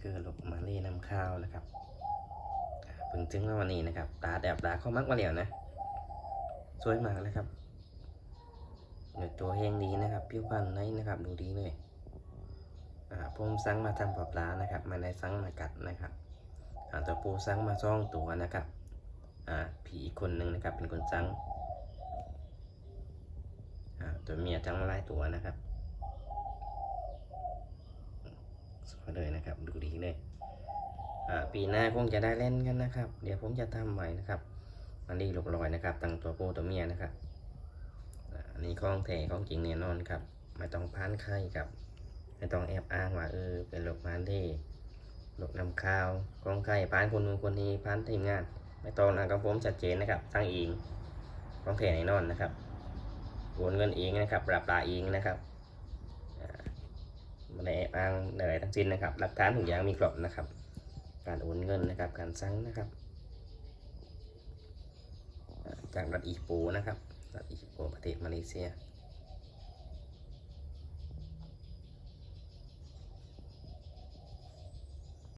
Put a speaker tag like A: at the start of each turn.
A: คือลูกมาเล่นำข้าวนะครับอ่าเพิ่งถึงมาวันนี้นะครับ ตาแดบตาเขามักมาแล้วนะ สวยมากเลยครับเดี๋ยวตัวแห้งดีนะครับผิวพรรณในนะครับดูดีเลยอ่าผมสั่งมาทำปลาปลานะครับมาได้สั่งมากัดนะครับอ่าตัวปูสั่งมาซ่องตัวนะครับอ่าผีอีกคนหนึ่งนะครับเป็นคนสั่งอ่าตัวเมียสังมาหลายตัวนะครับสวยเลยนะครับดูดี ปีหน้าคงจะได้เล่นกันนะครับ เดี๋ยวผมจะทำไว้นะครับมันดีลูกลอยนะครับ ตั้งตัวปูตัวเมียนะครับอันนี้ของแท้องจริงแน่นอนครับไม่ต้องพานไข่ครับไม่ต้องแอบอ้างว่าเออเป็นลูกพานที่ลูกนำข้าวของไข่พานคนนู้นคนนี้พานทีมงาน ไม่ต้องนะครับผมชัดเจนนะครับตั้งเองของแท้แน่นอนนะครับโอนเงินเองนะครับปรับปลาเองนะครับไม่ได้แอบอ้างอะไรทั้งสิ้นนะครับ หลักฐานทุกอย่างมีครบนะครับ การโอนเงินนะครับ การสั่งนะครับ จากรัฐอีโปนะครับรัฐอีโปประเทศมาเลเซีย